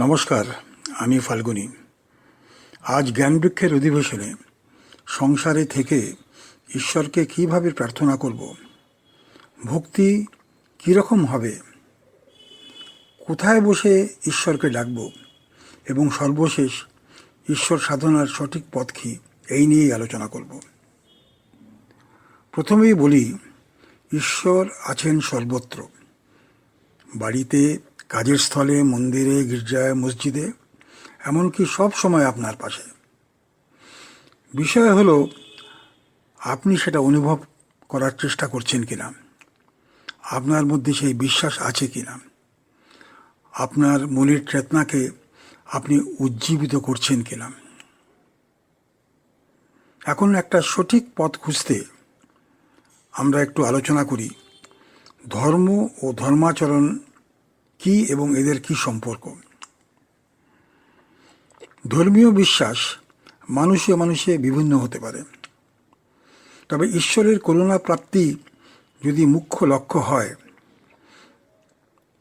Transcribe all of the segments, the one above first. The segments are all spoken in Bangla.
নমস্কার, আমি ফাল্গুনী। আজ জ্ঞানবৃক্ষের অধিবেশনে সংসারে থেকে ঈশ্বরকে কীভাবে প্রার্থনা করব? ভক্তি কীরকম হবে? কোথায় বসে ঈশ্বরকে ডাকব? এবং সর্বশেষ ঈশ্বর সাধনার সঠিক পথ কী? এই নিয়েই আলোচনা করব। প্রথমেই বলি, ঈশ্বর আছেন সর্বত্র। বাড়িতে কাজের স্থলে, মন্দিরে, গির্জায়, মসজিদে, এমনকি সব সময় আপনার পাশে। বিষয় হলো, আপনি সেটা অনুভব করার চেষ্টা করছেন কিনা? আপনার মধ্যে সেই বিশ্বাস আছে কিনা? আপনার মনের চেতনাকে আপনি উজ্জীবিত করছেন কিনা? এখন একটা সঠিক পথ খুঁজতে আমরা একটু আলোচনা করি। ধর্ম ও ধর্মাচরণ কি এবং এদের কি সম্পর্ক? ধর্মীয় বিশ্বাস মানুষে মানুষে বিভিন্ন হতে পারে। তবে ঈশ্বরের করুণা প্রাপ্তি যদি মুখ্য লক্ষ্য হয়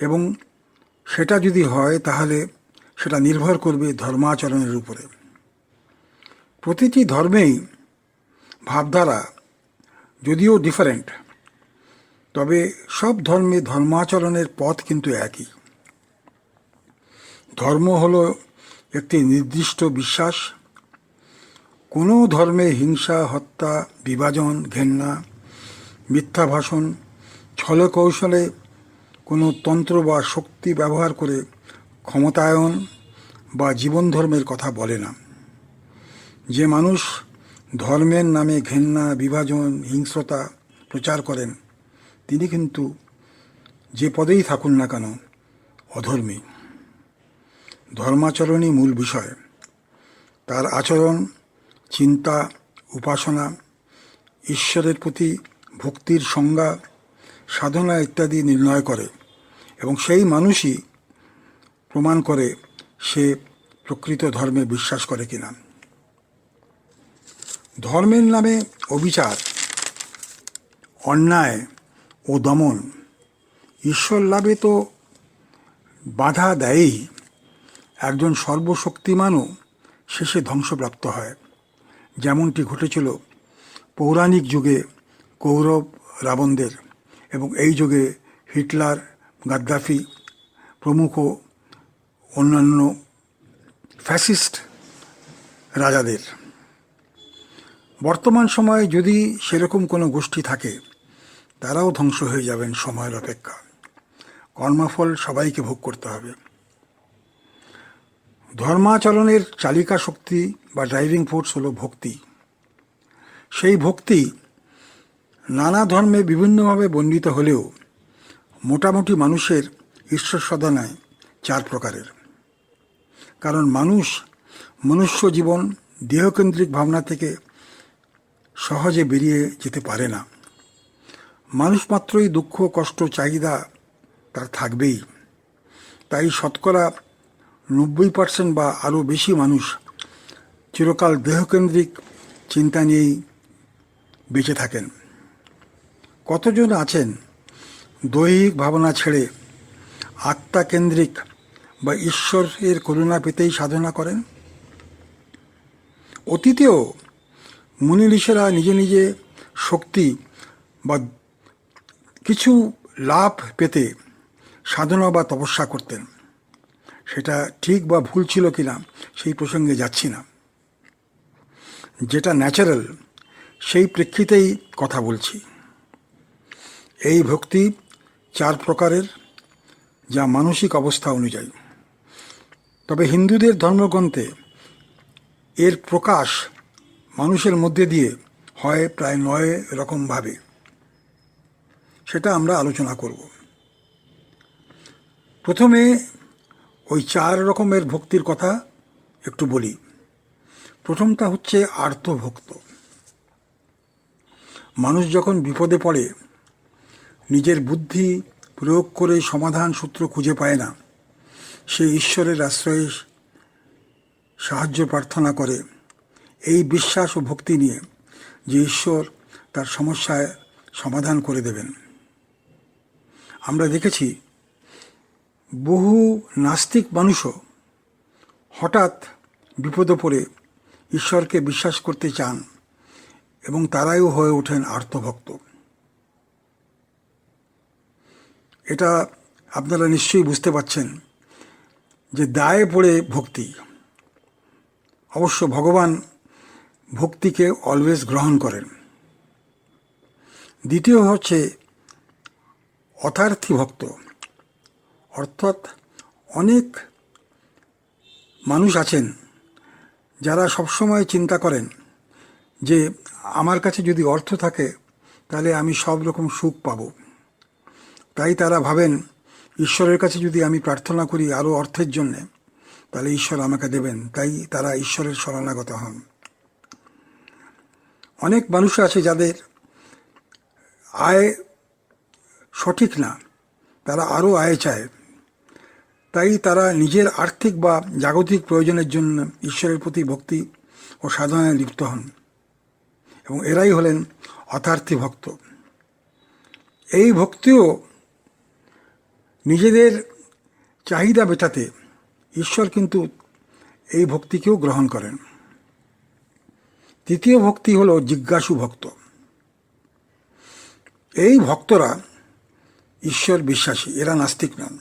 এবং সেটা যদি হয়, তাহলে সেটা নির্ভর করবে ধর্মাচরণের উপরে। প্রতিটি ধর্মেই ভাবধারা যদিও ডিফারেন্ট তবে সব ধর্মে ধর্মাচরণের পথ কিন্তু একই। ধর্ম হলো একটি নির্দিষ্ট বিশ্বাস। কোনো ধর্মে হিংসা, হত্যা, বিভাজন, ঘেন্না, মিথ্যা ভাষণ, ছলকৌশলে কোনো তন্ত্র বা শক্তি ব্যবহার করে ক্ষমতায়ন বা জীবন ধর্মের কথা বলে না। যে মানুষ ধর্মের নামে ঘেন্না, বিভাজন, হিংস্রতা প্রচার করেন তিনি কিন্তু যে পদেই থাকুন না কেন, অধর্মী। ধর্মাচরণই মূল বিষয়। তার আচরণ, চিন্তা, উপাসনা, ঈশ্বরের প্রতি ভক্তির সংজ্ঞা, সাধনা ইত্যাদি নির্ণয় করে এবং সেই মানুষই প্রমাণ করে সে প্রকৃত ধর্মে বিশ্বাস করে কিনা। ধর্মের নামে অবিচার, অন্যায় ও দমন। ঈশ্বর লাভে তো বাধা দেয়ই। একজন সর্বশক্তিমানও শেষে ধ্বংসপ্রাপ্ত হয়। যেমনটি ঘটেছিল পৌরাণিক যুগে কৌরব, রাবণদের এবং এই যুগে হিটলার, গাদ্দাফি প্রমুখ অন্যান্য ফ্যাসিস্ট রাজাদের। বর্তমান সময়ে যদি সেরকম কোনো গোষ্ঠী থাকে তারাও ধ্বংস হয়ে যাবেন সময়ের অপেক্ষা। কর্মফল সবাইকে ভোগ করতে হবে। ধর্মাচরণের চালিকা শক্তি বা ড্রাইভিং ফোর্স হলো ভক্তি। সেই ভক্তি নানা ধর্মে বিভিন্নভাবে বর্ণিত হলেও মোটামুটি মানুষের ঈশ্বর সাধনায় চার প্রকারের। কারণ মানুষ মনুষ্য জীবন দেহকেন্দ্রিক ভাবনা থেকে সহজে বেরিয়ে যেতে পারে না। মানুষ মাত্রই দুঃখ, কষ্ট, চাহিদা তার থাকবেই। তাই শতকরা নব্বই পার্সেন্ট বা আরও বেশি মানুষ চিরকাল দেহকেন্দ্রিক চিন্তা নিয়েই বেঁচে থাকেন। কতজন আছেন দৈহিক ভাবনা ছেড়ে আত্মাকেন্দ্রিক বা ঈশ্বরের করুণা পেতেই সাধনা করেন? অতীতেও মুনি ঋষিরা নিজে নিজে শক্তি বা কিছু লাভ পেতে সাধনা বা তপস্যা করতেন। সেটা ঠিক বা ভুল ছিল কিনা সেই প্রসঙ্গে যাচ্ছি না। যেটা ন্যাচারাল সেই প্রেক্ষিতেই কথা বলছি। এই ভক্তি চার প্রকারের, যা মানসিক অবস্থা অনুযায়ী। তবে হিন্দুদের ধর্মগ্রন্থে এর প্রকাশ মানুষের মধ্যে দিয়ে হয় প্রায় নয় রকমভাবে সেটা আমরা আলোচনা করব। প্রথমে ওই চার রকমের ভক্তির কথা একটু বলি। প্রথমটা হচ্ছে আর্তভক্ত। মানুষ যখন বিপদে পড়ে, নিজের বুদ্ধি প্রয়োগ করে সমাধান সূত্র খুঁজে পায় না। সে ঈশ্বরের আশ্রয়ে সাহায্য প্রার্থনা করে। এই বিশ্বাস ও ভক্তি নিয়ে যে ঈশ্বর তার সমস্যায় সমাধান করে দেবেন। আমরা দেখেছি বহু নাস্তিক মানুষও হঠাৎ বিপদে পড়ে ঈশ্বরকে বিশ্বাস করতে চান এবং তারাইও হয়ে ওঠেন আর্তভক্ত। এটা আপনারা নিশ্চয়ই বুঝতে পারছেন যে দায়ে পড়ে ভক্তি। অবশ্য ভগবান ভক্তিকে অলওয়েজ গ্রহণ করেন। দ্বিতীয় হচ্ছে অথার্থী ভক্ত। অর্থাৎ অনেক মানুষ আছেন যারা সবসময় চিন্তা করেন যে আমার কাছে যদি অর্থ থাকে তাহলে আমি সব রকম সুখ পাব। তাই তারা ভাবেন, ঈশ্বরের কাছে যদি আমি প্রার্থনা করি আরও অর্থের জন্যে, তাহলে ঈশ্বর আমাকে দেবেন। তাই তারা ঈশ্বরের শরণাগত হন। অনেক মানুষ আছে যাদের আয় সঠিক না, তারা আরও আয় চায়। তাই তারা নিজের আর্থিক বা জাগতিক প্রয়োজনের জন্য ঈশ্বরের প্রতি ভক্তি ও সাধনায় লিপ্ত হন এবং এরাই হলেন অথার্থী ভক্ত। এই ভক্তিও নিজেদের চাহিদা মেটাতে ঈশ্বর কিন্তু এই ভক্তিকেও গ্রহণ করেন। তৃতীয় ভক্তি হল জিজ্ঞাসু ভক্ত। এই ভক্তরা ঈশ্বর বিশ্বাসী, এরা নাস্তিক নন।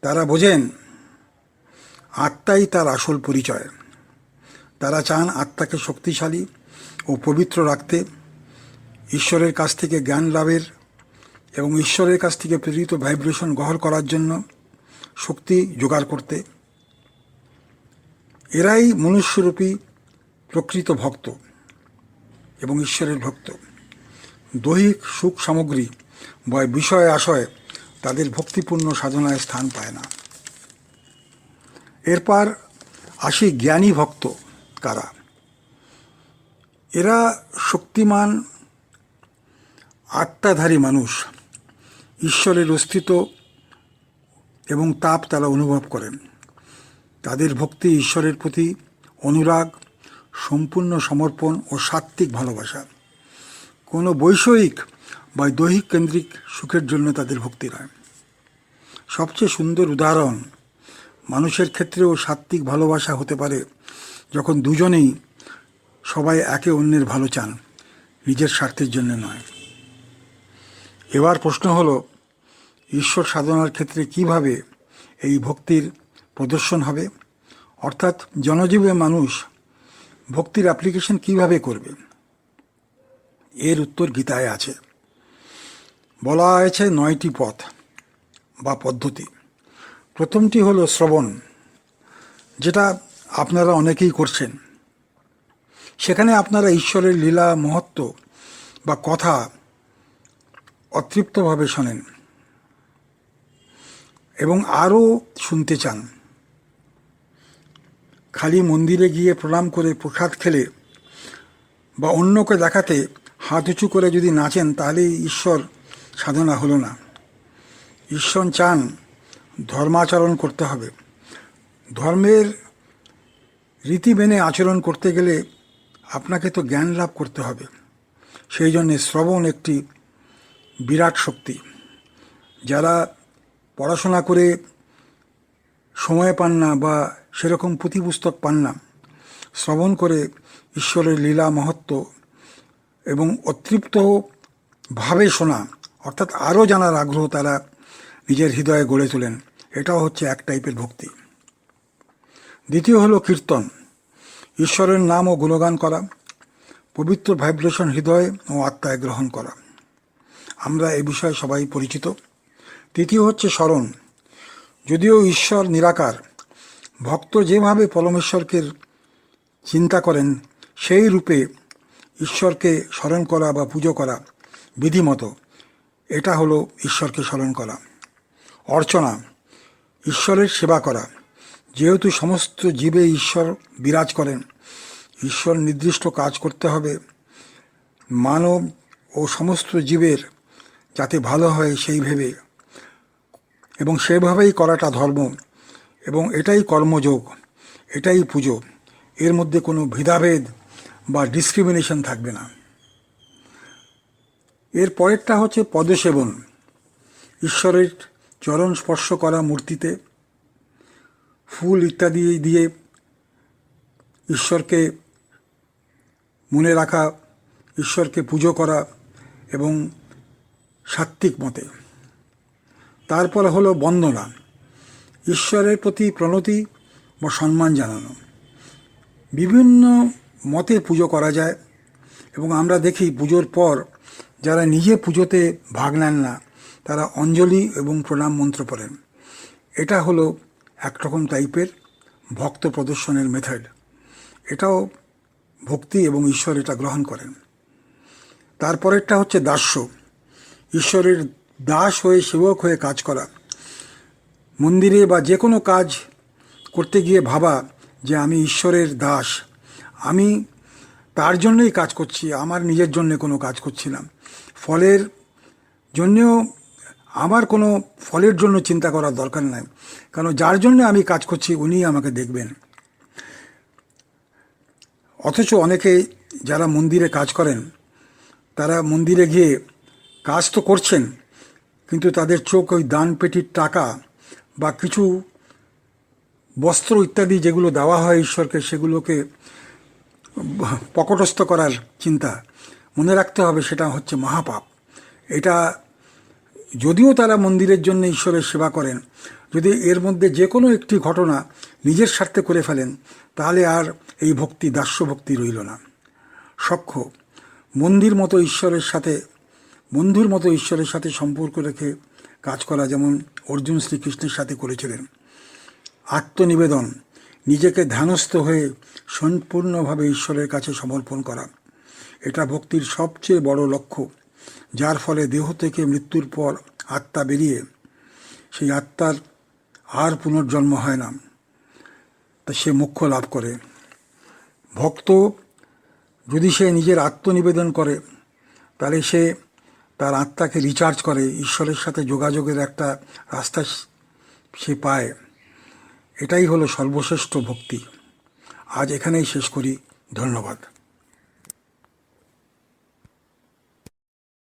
তারা বোঝেন, আত্মাই তার আসল পরিচয়। তারা চান আত্মাকে শক্তিশালী ও পবিত্র রাখতে, ঈশ্বরের কাছ থেকে জ্ঞান লাভের এবং ঈশ্বরের কাছ থেকে প্রেরিত ভাইব্রেশন গ্রহণ করার জন্য শক্তি জোগাড় করতে। এরাই মনুষ্যরূপী প্রকৃত ভক্ত এবং ঈশ্বরের ভক্ত। দৈহিক সুখ সামগ্রী বা বিষয় আশয় তাদের ভক্তিপূর্ণ সাধনায় স্থান পায় না। এরপর আসি জ্ঞানী ভক্ত কারা? এরা শক্তিমান, আত্মাধারী মানুষ, ঈশ্বরের অস্তিত্ব এবং তাপ তারা অনুভব করেন। তাদের ভক্তি ঈশ্বরের প্রতি অনুরাগ, সম্পূর্ণ সমর্পণ ও সাত্ত্বিক ভালোবাসা। কোনো বৈষয়িক বা দৈহিক কেন্দ্রিক সুখের জন্য তাদের ভক্তি নয়। সবচেয়ে সুন্দর উদাহরণ মানুষের ক্ষেত্রেও সাত্ত্বিক ভালোবাসা হতে পারে যখন দুজনেই সবাই একে অন্যের ভালো চান, নিজের স্বার্থের জন্য নয়। এবার প্রশ্ন হলো, ঈশ্বর সাধনার ক্ষেত্রে কীভাবে এই ভক্তির প্রদর্শন হবে? অর্থাৎ জনজীবে মানুষ ভক্তির অ্যাপ্লিকেশন কীভাবে করবে? এর উত্তর গীতায় আছে। বলা হয়েছে নয়টি পথ বা পদ্ধতি। প্রথমটি হলো শ্রবণ, যেটা আপনারা অনেকেই করছেন। সেখানে আপনারা ঈশ্বরের লীলা, মহত্ব বা কথা অতৃপ্তভাবে শোনেন এবং আরও শুনতে চান। খালি মন্দিরে গিয়ে প্রণাম করে প্রসাদ খেলে বা অন্যকে দেখাতে হাত উঁচু করে যদি নাচেন, তাহলেই ঈশ্বর সাধনা হলো না। ঈশ্বর চান ধর্মাচরণ করতে হবে। ধর্মের রীতি মেনে আচরণ করতে গেলে আপনাকে তো জ্ঞান লাভ করতে হবে। সেই জন্যে শ্রবণ একটি বিরাট শক্তি। যারা পড়াশোনা করে সময় পান না বা সেরকম পুঁথিপুস্তক পান না, শ্রবণ করে ঈশ্বরের লীলা, মহত্ব এবং অতৃপ্ত ভাবে শোনা অর্থাৎ আরও জানার আগ্রহ তারা নিজের হৃদয়ে গড়ে তোলেন। এটাও হচ্ছে এক টাইপের ভক্তি। দ্বিতীয় হলো কীর্তন। ঈশ্বরের নাম ও গুণগান করা, পবিত্র ভাইব্রেশন হৃদয়ে ও আত্মায় গ্রহণ করা। আমরা এ বিষয়ে সবাই পরিচিত। তৃতীয় হচ্ছে স্মরণ। যদিও ঈশ্বর নিরাকার, ভক্ত যেভাবে পরমেশ্বরকে চিন্তা করেন, সেই রূপে ঈশ্বরকে স্মরণ করা বা পুজো করা বিধিমতো। এটা হলো ঈশ্বরকে স্মরণ করা। অর্চনা, ঈশ্বরের সেবা করা। যেহেতু সমস্ত জীবে ঈশ্বর বিরাজ করেন, ঈশ্বর নির্দিষ্ট কাজ করতে হবে। মানব ও সমস্ত জীবের যাতে ভালো হয় সেই ভেবে। এবং সেভাবেই করাটা ধর্ম। এবং এটাই কর্মযোগ, এটাই পুজো। এর মধ্যে কোনো ভেদাভেদ বা ডিসক্রিমিনেশন থাকবে না। এর পরেরটা হচ্ছে পদসেবন। ঈশ্বরের চরণ স্পর্শ করা মূর্তিতে ফুল ইত্যাদি দিয়ে ঈশ্বরকে মনে রাখা, ঈশ্বরকে পুজো করা এবং সাত্ত্বিক মতে। তারপর হলো বন্দনা। ঈশ্বরের প্রতি প্রণতি বা সম্মান জানানো। বিভিন্ন মতে পুজো করা যায় এবং আমরা দেখি পুজোর পর যারা নিজে পুজোতে ভাগ নেন না, তারা অঞ্জলি এবং প্রণাম মন্ত্র পড়েন। এটা হলো একরকম টাইপের ভক্ত প্রদর্শনের মেথড এটাও ভক্তি এবং ঈশ্বর এটা গ্রহণ করেন। তারপরেরটা হচ্ছে দাস্য। ঈশ্বরের দাস হয়ে সেবক হয়ে কাজ করা। মন্দিরে বা যে কোনো কাজ করতে গিয়ে ভাবা যে আমি ঈশ্বরের দাস। আমি তার জন্যই কাজ করছি, আমার নিজের জন্য কোনো কাজ করছি না। ফলের জন্যেও আমার কোনো ফলের জন্য চিন্তা করার দরকার নাই কারণ যার জন্য আমি কাজ করছি উনিই আমাকে দেখবেন। অথচ অনেকে যারা মন্দিরে কাজ করেন, তারা মন্দিরে গিয়ে কাজ তো করছেন, কিন্তু তাদের চোখ ওই দান পেটির টাকা বা কিছু বস্ত্র ইত্যাদি যেগুলো দেওয়া হয় ঈশ্বরকে, সেগুলোকে পকটস্থ করার চিন্তা মনে রাখতে হবে, সেটা হচ্ছে মহাপাপ। এটা যদিও তারা মন্দিরের জন্য ঈশ্বরের সেবা করেন, যদি এর মধ্যে যে কোনো একটি ঘটনা নিজের স্বার্থে করে ফেলেন, তাহলে আর এই ভক্তি, দাস্য ভক্তি রইল না। সখ্য, মন্দির মতো ঈশ্বরের সাথে বন্ধুর মতো ঈশ্বরের সাথে সম্পর্ক রেখে কাজ করা যেমন অর্জুন শ্রীকৃষ্ণের সাথে করেছিলেন। আত্মনিবেদন নিজেকে ধ্যানস্থ হয়ে সম্পূর্ণভাবে ঈশ্বরের কাছে সমর্পণ করা। এটা ভক্তির সবচেয়ে বড় লক্ষ্য, যার ফলে দেহ থেকে মৃত্যুর পর আত্মা বেরিয়ে সেই আত্মার আর পুনর্জন্ম হয় না। তা সে মোক্ষ লাভ করে। ভক্ত যদি সে নিজের আত্মনিবেদন করে, তাহলে সে তার আত্মাকে রিচার্জ করে, ঈশ্বরের সাথে যোগাযোগের একটা রাস্তা সে পায়। এটাই হলো সর্বশ্রেষ্ঠ ভক্তি। আজ এখানেই শেষ করি। ধন্যবাদ।